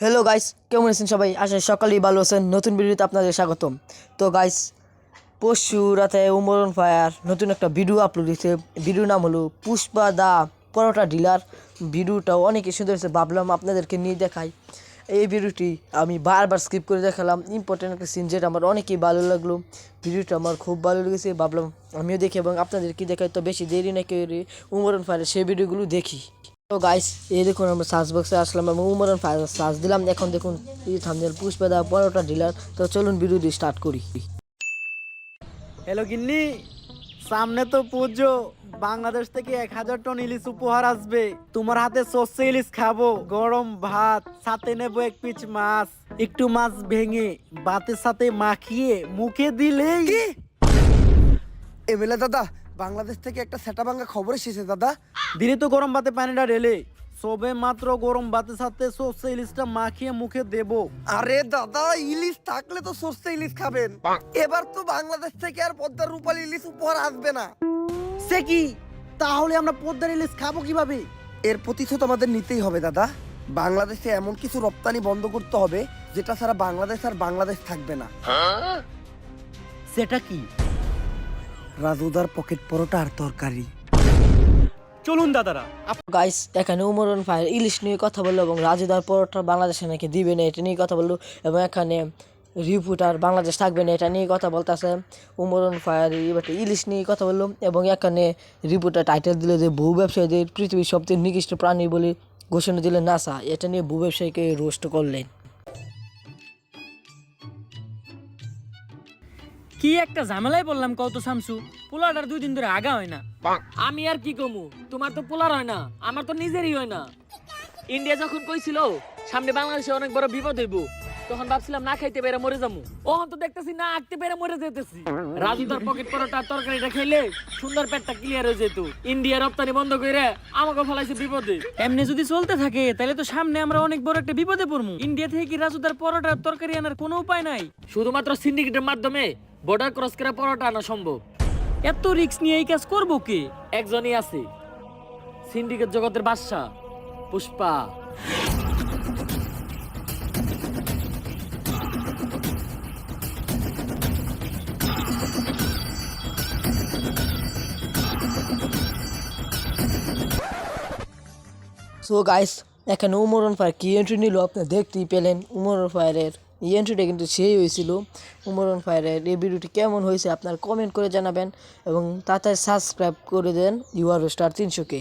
Hello guys কেমন আছেন সবাই? আশা সকালেই ভালো আছেন। নতুন ভিডিওতে আপনাদের স্বাগতম। তো গাইস পরশু রাতে উমরন ফায়ার নতুন একটা ভিডিও আপলোড হয়েছে। ভিডিওর নাম হলো পুষ্পা দা পরোটা ডিলার ভিডিওটা অনেকই সুন্দর হয়েছে। ভাবলাম আপনাদেরকে নিয়ে দেখাই। এই ভিডিওটি আমি বারবার স্কিপ করে দেখালাম। ইম্পর্টেন্ট একটা সিন যেটা আমার অনেকই ভালো লাগল। ভিডিওটা আমার খুব ভালো লেগেছে। ভাবলাম আমিও দেখি এবং আপনাদেরকে দেখাই। তো বেশি দেরি না করে উমরন ফায়ারের সেই ভিডিওগুলো দেখি। তো গাইস এই দেখুন আমরা সার্চ বক্সে আসলাম এবং উমরন ফায়ার সার্চ দিলাম। এখন দেখুন এই থামনেল পুষ্পা পরোটা ডিলার তো চলুন ভিডিওটি স্টার্ট করি। হ্যালো গিন্নি সামনে তো পুজো। বাংলাদেশ থেকে এক হাজার টন ইলিশ উপহার আসবে। তোমার হাতে সর্ষে ইলিশ খাব। গরম ভাত সাথে নেব এক পিচ মাছ। একটু মাছ ভেঙে ভাতের সাথে মাখিয়ে মুখে দিলেই এমএলএ দাদা বাংলাদেশ থেকে একটা সেটা ভাঙ্গা খবর এসেছে দাদা। দিনে তো গরম ভাতে পানিটা ঢেলে সবে মাত্র গরম ভাতের সাথে সর্ষে ইলিশটা মাখিয়ে মুখে দেবো। আরে দাদা ইলিশ থাকলে তো সর্ষে ইলিশ খাবেন। এবার তো বাংলাদেশ থেকে আর পদ্মার রূপালী ইলিশ উপহার আসবে না। সে কি? তাহলে আমরা পদ্মার ইলিশ খাব কীভাবে? এর প্রতিশোধ আমাদের নিতেই হবে দাদা। বাংলাদেশে এমন কিছু রপ্তানি বন্ধ করতে হবে যেটা ছাড়া বাংলাদেশ আর বাংলাদেশ থাকবে না। সেটা কি? রাজুদার পকেট পরোটা আর তরকারি। চলুন দাদারা। গাইস এখানে উমরন ফায়ার ইলিশ নিয়ে কথা বলল এবং রাজুদার পরোটা বাংলাদেশে নাকি দিবে না এটা নিয়ে কথা বলল এবং এখানে রিপোর্টার বাংলাদেশ থাকবে না এটা নিয়ে কথা বলতেছে। উমরন ফায়ার এবার ইলিশ নিয়ে কথা বলল এবং এখানে রিপোর্টার টাইটেল দিল যে ভূ ব্যবসায়ীদের পৃথিবীর সবচেয়ে নিকৃষ্ট প্রাণী বলে ঘোষণা দিলেন নাসা এটা নিয়ে ভূ ব্যবসায়ীকে রোস্ট করলেন। কি একটা ঝামেলায় বললাম কত শামসু? পোলাটার দুই দিন ধরে আগা হয় না। আমি আর কি কমু? তোমার তো পোলার হয় না আমার তো নিজেরই হয় না। ইন্ডিয়া যখন কইছিল সামনে বাংলাদেশে অনেক বড় বিপদ হইব তখন ভাবছিলাম না খাইতে পেরে মরে যাব ওহন তো দেখতেছি না আঁকতে পেরে মরে যেতেছি। রাজু তার পকেট পরোটা তরকারিটা খেলে সুন্দর পেটটা ক্লিয়ার হয়ে যেত। ইন্ডিয়া রপ্তানি বন্ধ করে আমাকে ফলাইছে বিপদে। এমনি যদি চলতে থাকে তাহলে তো সামনে আমরা অনেক বড় একটা বিপদে পড়ব ইন্ডিয়া থেকে কি রাজু তার পরোটা তরকারি আনার কোনো উপায় নাই? শুধুমাত্র সিন্ডিকেটের মাধ্যমে বর্ডার ক্রস করে পরোটা আনা সম্ভব। এত রিস্ক নিয়ে এই কাজ করব কে? একজনই আছে। সিন্ডিকেট জগতের বাদশা পুষ্পা। সো গাইস এখানে উমরন ফায়ার কি এন্ট্রি নিল? আপনি দেখতেই পেলেন উমরন ফায়ারের এই এন্ট্রিটা কিন্তু সেই হয়েছিল। উমরন ফায়ারের এই ভিডিওটি কেমন হয়েছে আপনার কমেন্ট করে জানাবেন এবং তাতে সাবস্ক্রাইব করে দেন ইউআর স্টার তিনশোকে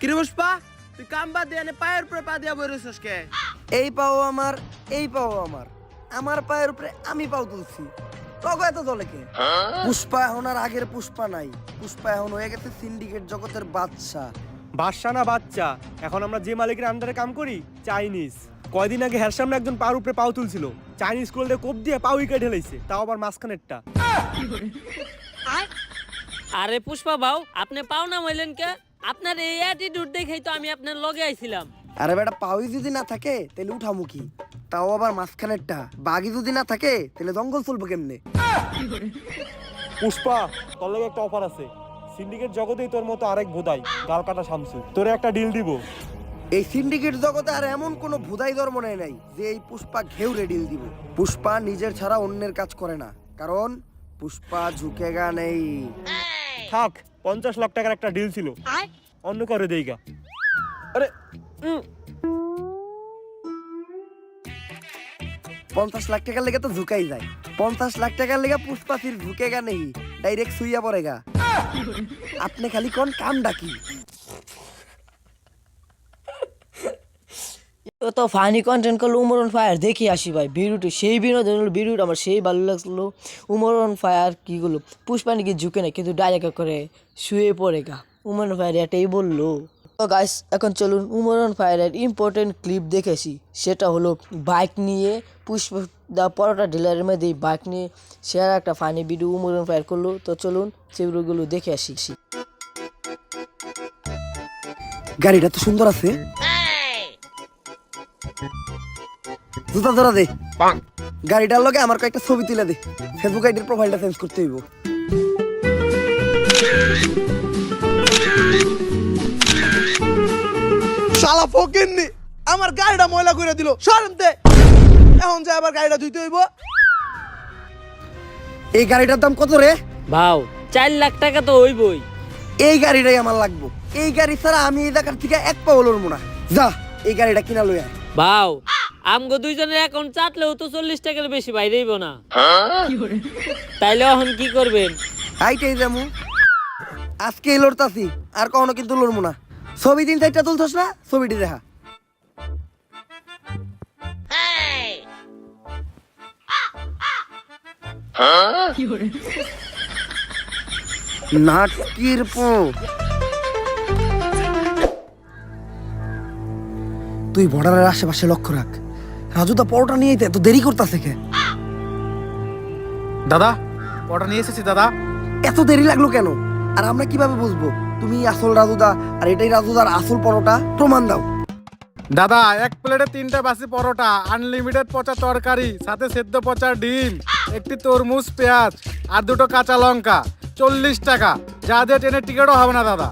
কিরে পুষ্পা তুই কাম বাদ দিয়ে এনে পায়ের উপরে পা দিয়া বইরেছিস কে? এই পাও আমার এই পাও আমার। আমার পায়ের উপরে আমি পাও তুলছি। তবে এত দলে কে? পুষ্পা এখন আর আগের পুষ্পা নাই। পুষ্পা এখন হয়ে গেছে সিন্ডিকেট জগতের বাদশা। বাদশা না বাচ্চা এখন আমরা যে মালিকের আন্ডারে কাম করি চাইনিজ। কয়দিন আগে হের সামনে একজন পার উপরে পাও তুলছিল। চাইনিজ করলে কোপ দিয়ে পাও উইকেট ঢেলাইছে তাও আবার মাঝখানেরটা। আরে পুষ্পা বাউ আপনি পাও না মাইলেন কে? আপনার এই অ্যাটিটিউড দেখেই তো আমি আপনার লগে আইছিলাম। আরে বেটা পাওই যদি না থাকে তাহলে উঠামুখী তাও আবার মাঝখানেরটা। বাঘি যদি না থাকে তাহলে জঙ্গল চলবে কেমনে? পুষ্পা তোর লাগে একটা অফার আছে। সিন্ডিকেট জগতেই তোর মতো আরেক ভোদাই গাল কাটা শামসু তোরে একটা ডিল দিব। এই সিন্ডিকেট জগতে আর এমন কোনো ভুদাই ধর্ম নেই নাই যে এই পুষ্পা ঘেউ রেডিল দিব। পুষ্পা নিজের ছাড়া অন্যের কাজ করে না। কারণ পুষ্পা ঝুঁকেগা নেই। থাক পঞ্চাশ লাখ টাকার একটা ডিল ছিল। অন্য করে দেইগা। পঞ্চাশ লাখ টাকার লেগে তো ঝুঁকাই যায়। পঞ্চাশ লাখ টাকার লেগে পুষ্পা ফির ঝুঁকেগা নেই ডাইরেক্ট সুইয়া পড়েগা। আপনি খালি কোন কাম ডাকি তো ফানি কন্টেন্ট করল উমরন ফায়ার দেখি আসি ভাই ভিডিওটি সেই বিনোদন হলো ভিডিওটা আমার সেই ভালো লাগল। উমরন ফায়ার কীগুলো পুষ্পা নাকি ঝুঁকে না কিন্তু ডাইরেক্ট করে শুয়ে পড়ে গা উমরন ফায়ার এটাই বলল। তো গাইস এখন চলুন উমরন ফায়ারের ইম্পর্টেন্ট ক্লিপ দেখেছি। সেটা হলো বাইক নিয়ে পুষ্প দা পরোটা ডিলারের মধ্যে বাইক নিয়ে সে আর একটা ফানি ভিডিও উমরন ফায়ার করল। তো চলুন সেগুলোগুলো দেখে আসি। গাড়িটা তো সুন্দর আছে। জুতা ধরা দে। গাড়িটার লগে আমার কয়েকটা ছবি তুলে দে। ফেসবুক আইডির প্রোফাইলটা চেঞ্জ করতে হইব। শালা ফকিননি আমার গাড়িটা ময়লা করে দিল সরেন দে এখন যে আবার গাড়িটা ধুইতে হইব। এই গাড়িটার দাম কত রে? ভাও চার লাখ টাকা তো হইবই। এই গাড়িটাই আমার লাগবো। এই গাড়ি ছাড়া আমি এই জায়গার থেকে এক পাও লড়বো না। যা এই গাড়িটা কিনা লই আয়। ভাও আমগো দুইজনের অ্যাকাউন্ট চাটলেও তো চল্লিশ টাকার বেশি বাইরেইব না। তাইলে এখন কি করবেন? হাইটাই যামু। আজকে লড়তাছি আর কখনো কিন্তু লড়বো না। ছবি দিন সাইডটা তুলছস না? ছবিটি দেখা। নাটকির পো। তুই বর্ডারের আশেপাশে লক্ষ্য রাখ। রাজু দা পরোটা নিয়ে এত দেরি করতেছে কে? দাদা পরোটা নিয়ে এসেছি দাদা। এত দেরি লাগল কেন? আর আমরা কীভাবে বুঝব? তুমি আসল রাজুদা, আর এটাই রাজুদার আসল পরোটা, প্রমাণ দাও। দাদা, এক প্লেটে তিনটা বাসি পরোটা আনলিমিটেড পচা তরকারি, সাথে সেদ্ধ পচা ডিম, একটি তরমুজ, পেঁয়াজ, আর দুটো কাঁচা লঙ্কা, চল্লিশ টাকা। যা দিয়ে ট্রেনের টিকিটও হবে না, দাদা।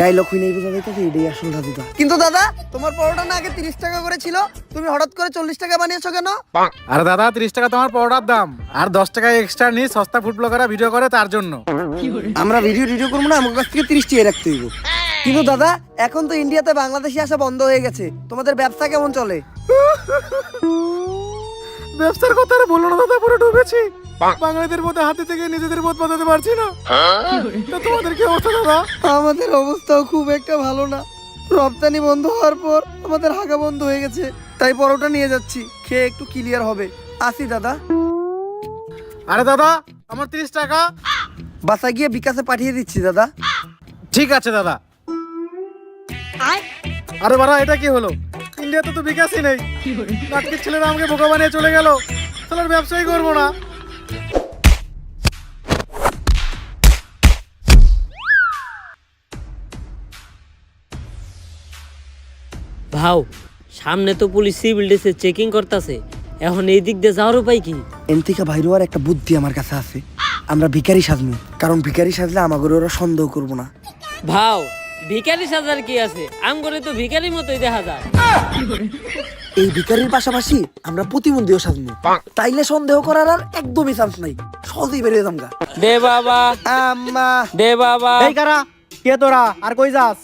ডায়লগ হই নাই বোঝা যাইতেছে এটাই আসল রাজুদা কিন্তু দাদা তোমার পরোটা না আগে তিরিশ টাকা করে ছিল তুমি হঠাৎ করে চল্লিশ টাকা বানিয়েছো কেন? আর দাদা তিরিশ টাকা তোমার পরোটার দাম। আর দশ টাকা এক্সট্রা নিয়ে সস্তা ফুড ব্লগাররা ভিডিও করে তার জন্য। আমরা ভিডিও টিডিও করব না আমার কাছ থেকে তিরিশ টাকা রাখতে হইব। কিন্তু দাদা এখন তো ইন্ডিয়াতে বাংলাদেশি আসা বন্ধ হয়ে গেছে। তোমাদের ব্যবসা কেমন চলে? ব্যবসার কথা আর বলল না দাদা পুরো ডুবেছি। বাঙালিদের মধ্যে হাতে থেকে নিজেদের বোধ বাঁধাতে পারছি না। তা তোমাদের কি অবস্থা দাদা? আমাদের অবস্থাও খুব একটা ভালো না। রপ্তানি বন্ধ হওয়ার পর আমাদের হাগা বন্ধ হয়ে গেছে। তাই পরোটা নিয়ে যাচ্ছি। খেয়ে একটু ক্লিয়ার হবে। আসি দাদা। আরে দাদা আমার তিরিশ টাকা। বাসায় গিয়ে বিকাশে পাঠিয়ে দিচ্ছি দাদা। ঠিক আছে দাদা। আরে বাড়া এটা কি হলো? ইন্ডিয়াতে তো বিকাশই নেই। নাটকের ছেলেরা আমাকে বোকা বানিয়ে চলে গেল। তাহলে আর ব্যবসাই করব না। ভাও সামনে তো পুলিশ সিভিল ড্রেসে চেকিং করতেছে। এখন এই দিক দিয়ে যাওয়ার উপায় কি? এনথিকা ভাইরো আর একটা বুদ্ধি আমার কাছে আছে। আমরা ভিখারি সাজবো কারণ ভিখারি সাজলে আমাকে ওরা সন্দেহ করব না। ভাও ভিখারি সাজার কি আছে? আম করে তো ভিখারি মতোই দেখা যায়। এই ভিখারির পাশাপাশি আমরা প্রতিবন্ধীও সাজবো তাইলে সন্দেহ করার আর একদমই চান্স নাই। সহজেই বেরিয়ে যামগা। দে বাবা। আম্মা। দে বাবা। এই কারা? কে তোরা? আর কই যাস?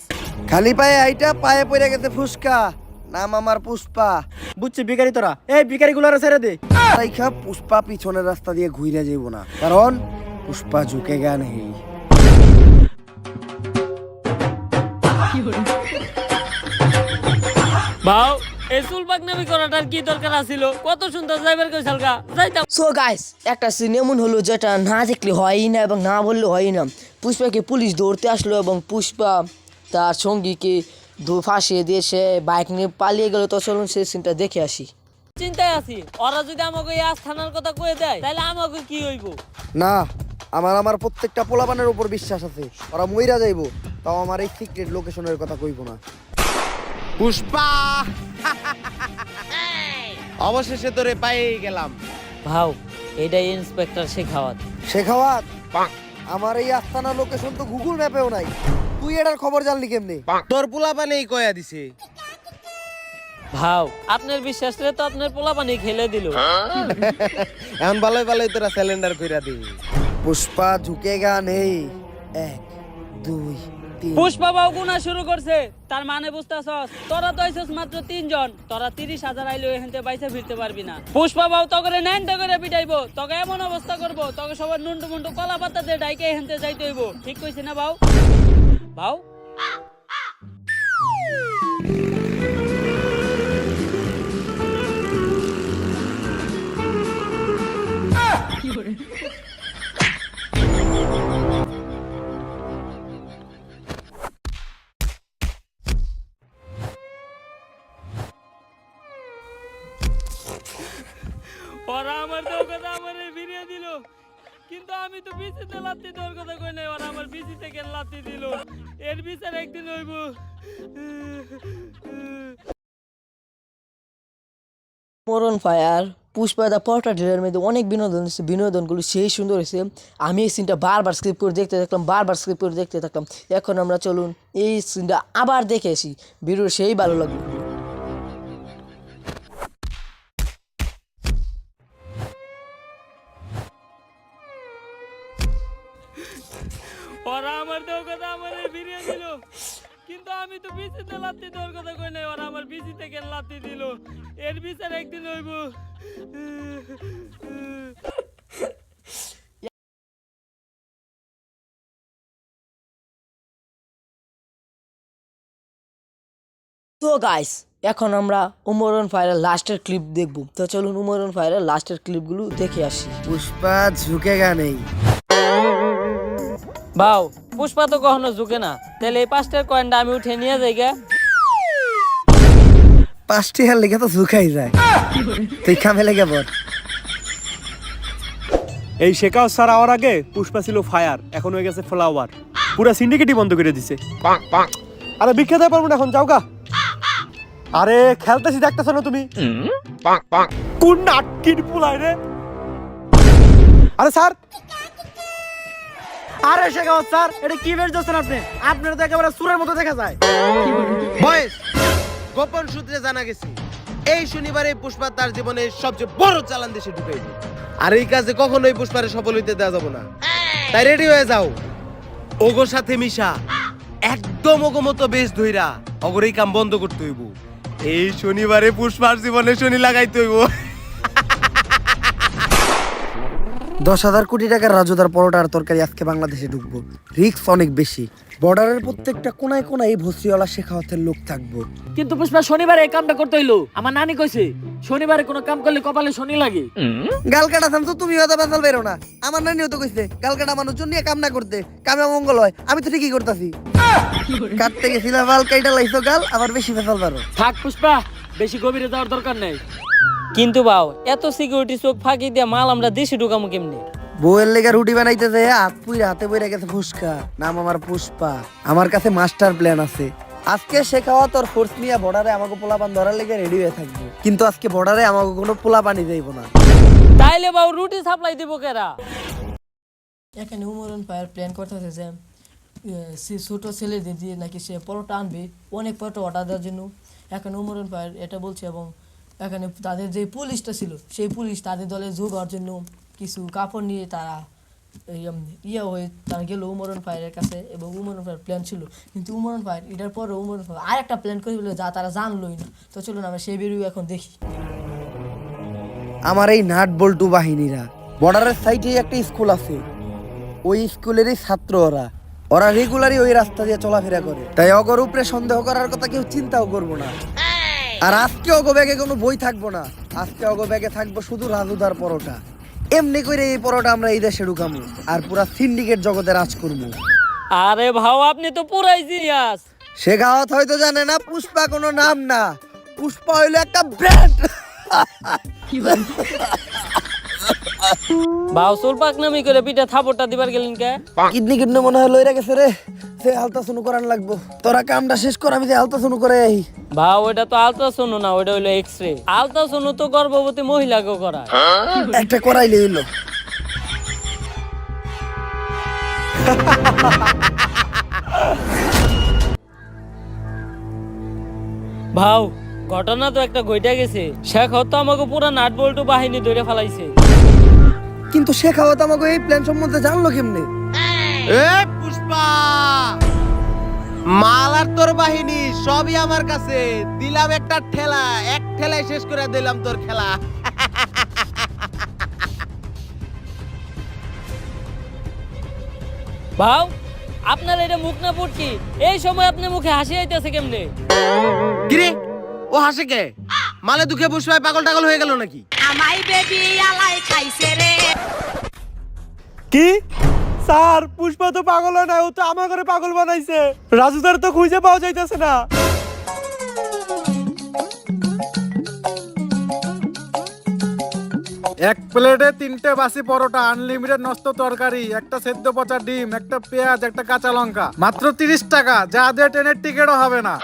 খালি পায়ে আইটা পায়ে পড়ে গেছে ফুসকা। নাম আমার পুষ্পা। বুঝছি ভিখারি তোরা। এই ভিখারি গুলারে ছেড়ে দে। পুষ্পা পিছনের রাস্তা দিয়ে ঘুরে যাইব না। কারণ পুষ্পা ঝুঁকে গা নেই। ভাও এই চুল পাকনামি করাটার কি দরকার আছিল? কত সুন্দর যাইবার কই সালকা যাইতাম। সো গাইস একটা সিন এমন হলো যেটা না দেখলে হয়ই না এবং না বললে হয়ই না। পুষ্পাকে পুলিশ ধরতে আসলো এবং পুষ্পা তার সঙ্গীকে ফাঁসিয়ে দিয়ে সে বাইক নিয়ে পালিয়ে গেল। তো চলুন সেই সিনটা দেখে আসি। চিন্তায় আছি। ওরা যদি আমাকে এই আস্থানার কথা কয়ে দেয় তাহলে আমাকে কি হইব? না আমার আমার প্রত্যেকটা পোলাপানের উপর বিশ্বাস আছে। ওরা মইরা যাইবো তাও আমার এই সিক্রেট লোকেশনের কথা কইব না। পুষ্পা! অবশেষে তোরে পাই গেলাম। ভাও এটাই ইন্সপেক্টর শেখাওয়াত। শেখাওয়াত? আমার এই আস্তানা লোকেশন তো গুগল ম্যাপেও নাই। তুই এটার খবর জানলি কেমনে? তোর পোলা পানেই কয়া দিছে। ভাও আপনার বিশ্বাস রে তো আপনার পোলা পানি খেলে দিল। এখন ভালোই ভালোই তোরা সিলিন্ডার কইরা দি পুষ্পা ঝুঁকে গা নেই এক দুই তিন। পুষ্পা বাবু গুনা শুরু করছে। তার মানে বুঝতেছস তোরা তো আইছস মাত্র তিনজন তোরা তিরিশ হাজার আইলে এখান থেকে বাইসে ফিরতে পারবি না। পুষ্পা বাবু তকরে নেন করে পিটাইবো তোকে এমন অবস্থা করব তোকে সবার নুন্টু মুন্টু কলা পাতা দিয়ে ডাইকে এখান থেকে যাইতে হইব। ঠিক কইছি না বাউ বাউ ওরা আমার কথা আমার ফিরিয়ে দিল। কিন্তু আমি তো দেওয়ার কথা কই নাই, ওরা আমার থেকে দিল। এর বিচার একদিন হইব। মরণ ফায়ার পুষ্পা দা পরোটা ঢেলের মধ্যে অনেক বিনোদন হয়েছে, বিনোদনগুলো সেই সুন্দর হয়েছে। আমি এই সিনটা বারবার স্ক্রিপ করে দেখতে থাকলাম, বারবার স্ক্রিপ করে দেখতে থাকলাম। এখন আমরা চলুন এই সিনটা আবার দেখে আসি। ভিডিও সেই ভালো লাগল। ওরা আমার দেওয়ার কথা আমার ফিরিয়ে দিল। কিন্তু আমি তো বিচিতে লাত্তি দেওয়ার কথা কই নাই ওরা আমার বিচি থেকে লাত্তি দিল। এর বিচার একদিন হইব। তো গাইস এখন আমরা উমরন ফায়ারের লাস্টের ক্লিপ দেখব। তো চলুন উমরন ফায়ারের লাস্টের ক্লিপগুলো দেখে আসি। পুষ্পা ঝুঁকেগা নেই। বাউ পুষ্পা তো কখনো ঝুঁকে না। তাহলে এই পাঁচটার কয়েনটা আমি উঠে নিয়ে যাই গা। পাঁচটি হার লেগে তো ঝুঁকাই যায়। তুই খামে লেগে বল। এই শেখাও স্যার আওয়ার আগে পুষ্পা ছিল ফায়ার এখন হয়ে গেছে ফ্লাওয়ার পুরো সিন্ডিকেটই বন্ধ করে দিছে। আরে বিখ্যাত পারব না এখন যাও গা। আরে খেলতেছি দেখতেছো না তুমি? কোন নাটকির পুলাই রে? আরে স্যার আরে স্যার? এটা কি বেশ আপনি? আপনার তো একেবারে সুরের মতো দেখা যায়। বয়েস, গোপন সূত্রে জানা গেছে, এই শনিবারে পুষ্পা তার জীবনে সবচেয়ে বড় চালান দেশে আর এই কাজে কখনোই পুষ্পারে সফল হইতে দেওয়া যাবে না। তাই রেডি হয়ে যাও। ওগোর সাথে মিশা, একদম ওগো মতো বেশ ধইরা, অগর এই কাম বন্ধ করতে হইব। এই শনিবারে পুষ্পার জীবনে শনি লাগাইতে হইব। দশ হাজার কোটি টাকার রাজুদার পরোটার তরকারি আজকে বাংলাদেশে ঢুকবো। রিক্স অনেক বেশি। বর্ডারের প্রত্যেকটা কোনায় কোনায় এই ভসিওয়ালা শেখাওয়াতের লোক থাকব। কিন্তু পুষ্পা শনিবারে এই কামটা করতে হইল। আমার নানি কইছে শনিবারে কোনো কাম করলে কপালে শনি লাগে। গাল কাটা থামছো তুমি হয়তো বেসাল বেরো না। আমার নানিও তো কইছে গাল কাটা মানুষজন নিয়ে কাম না করতে কামে মঙ্গল হয়। আমি তো ঠিকই করতেছি। কাটতে গেছিলাম বাল কাইটা লাইছো গাল আবার বেশি বেসাল পারো। থাক পুষ্পা বেশি গভীরে যাওয়ার দরকার নেই। কিন্তু বাও এত সিকিউরিটি চোখ ফাঁকি দিয়ে মাল আমরা দেশে ঢুকামু কেমনে? বউয়ের লেগে রুটি বানাইতে যায় হাত পুইরা হাতে বইরা গেছে ফুসকা। নাম আমার পুষ্পা। আমার কাছে মাস্টার প্ল্যান আছে। আজকে শেখাওয়া তোর ফোর্স নিয়ে বর্ডারে আমাকে পোলাপান ধরার লেগে রেডি হয়ে থাকব। কিন্তু আজকে বর্ডারে আমাকে কোনো পোলা পানি যাইব না। তাইলে বাউ রুটি সাপ্লাই দিব কেরা? এখানে উমরন ফায়ার প্ল্যান করতেছে যে সে ছোট ছেলেদের দিয়ে নাকি সে পরোটা আনবে। অনেক পরোটা অর্ডার দেওয়ার জন্য। এখানে উমরন ফায়ার এটা বলছে এবং এখানে তাদের যে পুলিশটা ছিল, সেই পুলিশ তাদের দলে যোগ হওয়ার জন্য কিছু কাপড় নিয়ে তারা ইয়ে হয়ে তারা গেল উমরন ফায়ারের কাছে এবং উমরন ফায়ার প্ল্যান ছিল। কিন্তু উমরন ফায়ার এটার পরে উমরন ফায়ার আর একটা প্ল্যান করে যা তারা জানলোই না। তো চলুন আমরা সেই বেরিয়ে এখন দেখি। আমার এই নাট বল্টু বাহিনীরা বর্ডারের সাইডে একটা স্কুল আছে। ওই স্কুলেরই ছাত্র ওরা। ওরা রেগুলারই ওই রাস্তা দিয়ে চলাফেরা করে। তাই অগর উপরে সন্দেহ করার কথা কেউ চিন্তাও করব না। আর আজকে অগো ব্যাগে কোনো বই থাকব না। আজকে অগো ব্যাগে থাকব শুধু রাজুদার পরোটা। এমনি করে এই পরোটা আমরা এই দেশে ঢুকামু আর পুরা সিন্ডিকেট জগতে রাজ করব আরে ভাও আপনি তো পুরাই জিনিয়াস সে গাওয়াত হয়তো জানে না পুষ্পা কোনো নাম না। পুষ্পা হইল একটা ব্র্যান্ড ভাও সোল পাক নামি করে পিঠা থাপড়টা দিবার গেলেন কে? কিডনি কিডনি মনে হয় লইরা গেছে রে। সে হালতা শুনু করান লাগবো। তোরা কামটা শেষ কর আমি যে হালতা শুনু করে আই। ভাও ওটা তো আলট্রাসাউন্ড না ওটা হইল এক্স রে আলট্রাসাউন্ড তো গর্ভবতী মহিলাকে করা একটা করাইলে হইল। ভাও ঘটনা তো একটা ঘইটা গেছে। শেখ হতো আমাকে পুরা নাট বল্টু বাহিনী ধরে ফেলাইছে। কিন্তু সে খাওয়া তো আমাকে এই প্ল্যান সম্বন্ধে জানলো কেমনে? এ পুষ্পা মাল আর তোর বাহিনী সবই আমার কাছে। দিলাম একটা ঠেলা এক ঠেলায় শেষ করে দিলাম তোর খেলা। ভাও আপনার এটা মুখ না পড়ছি এই সময় আপনি মুখে হাসি আইতেছে কেমনে? কিরে ও হাসে কে? মালে দুঃখে পুষ্পায় পাগল টাগল হয়ে গেল নাকি? আমায় বেবি আলাই খাইছে রে। কি? স্যার পুষ্পা তো পাগল হয় না ও তো আমার ঘরে পাগল বানাইছে। রাজুদার তো খুঁজে পাওয়া যাইতেছে না। এক প্লেটে তিনটে বাসি পরোটা আনলিমিটেড নষ্ট তরকারি একটা সেদ্ধ পচা ডিম একটা পেঁয়াজ একটা কাঁচা লঙ্কা। মাত্র তিরিশ টাকা যা দিয়ে ট্রেনের টিকিটও হবে না।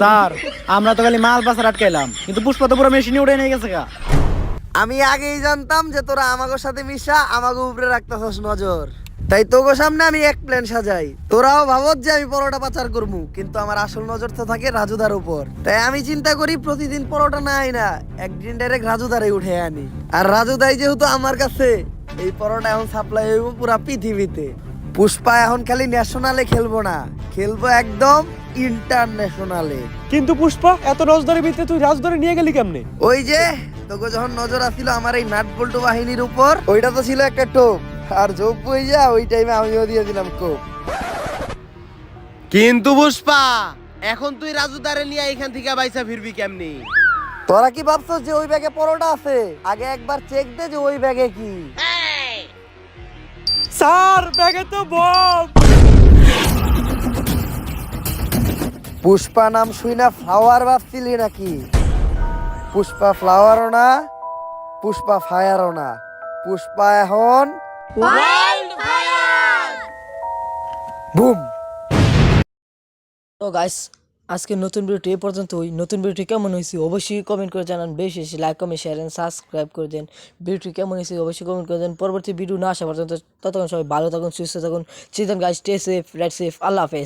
স্যার আমরা তো খালি মাল পাশে আটকাইলাম। কিন্তু পুষ্পা তো পুরো মেশিনে উঠে নিয়ে গেছে গা। আমি আগেই জানতাম যে তোরা আমাগোর সাথে মিশা আমাকে উপরে রাখতেছস নজর। তাই তোগো সামনে আমি এক প্ল্যান সাজাই। তোরাও ভাবত যে আমি পরোটা পাচার করব কিন্তু আমার আসল নজর তো থাকে রাজুদার উপর। তাই আমি চিন্তা করি প্রতিদিন পরোটা না আই না একদিন ডাইরেক্ট রাজুদারে উঠে আনি। আর রাজুদাই যেহেতু আমার কাছে এই পরোটা এখন সাপ্লাই হইব পুরা পৃথিবীতে। পুষ্পা এখন খালি ন্যাশনালে খেলব না খেলব একদম ইন্টারন্যাশনালে কিন্তু পুষ্পা এত নজদারের ভিতরে তুই রাজদরে নিয়ে গেলি কেমনে? ওই যে তোকে যখন নজর আসছিল আমার এই নাট বল্টু বাহিনীর উপর ওইটা তো ছিল একটা টোপ। আর যোগ বই যা ওই টাইমে আমিও দিয়ে দিলাম কোপ। কিন্তু পুষ্পা এখন তুই রাজুদারে নিয়ে এখান থেকে বাইসা ফিরবি কেমনি? তোরা কি ভাবছস যে ওই ব্যাগে পরোটা আছে? আগে একবার চেক দে যে ওই ব্যাগে কি। স্যার ব্যাগে তো বম। পুষ্পা নাম শুই না ফ্লাওয়ার ভাবছিলি নাকি? পুষ্পা ফ্লাওয়ারও না, পুষ্পা ফায়ারও না। পুষ্পা এখন বুম! তো গাইস আজকে নতুন ভিডিওটি এই পর্যন্তই। নতুন ভিডিওটি কেমন হয়েছে অবশ্যই কমেন্ট করে জানান। বেশি বেশি like comment share and subscribe করে দেন। ভিডিওটি কেমন হয়েছে অবশ্যই কমেন্ট করে দেন। পরবর্তী ভিডিও না আসা পর্যন্ত ততক্ষণ সবাই ভালো থাকুন, সুস্থ থাকুন। চিন্তান guys stay safe right safe আল্লাহ হাফেজ।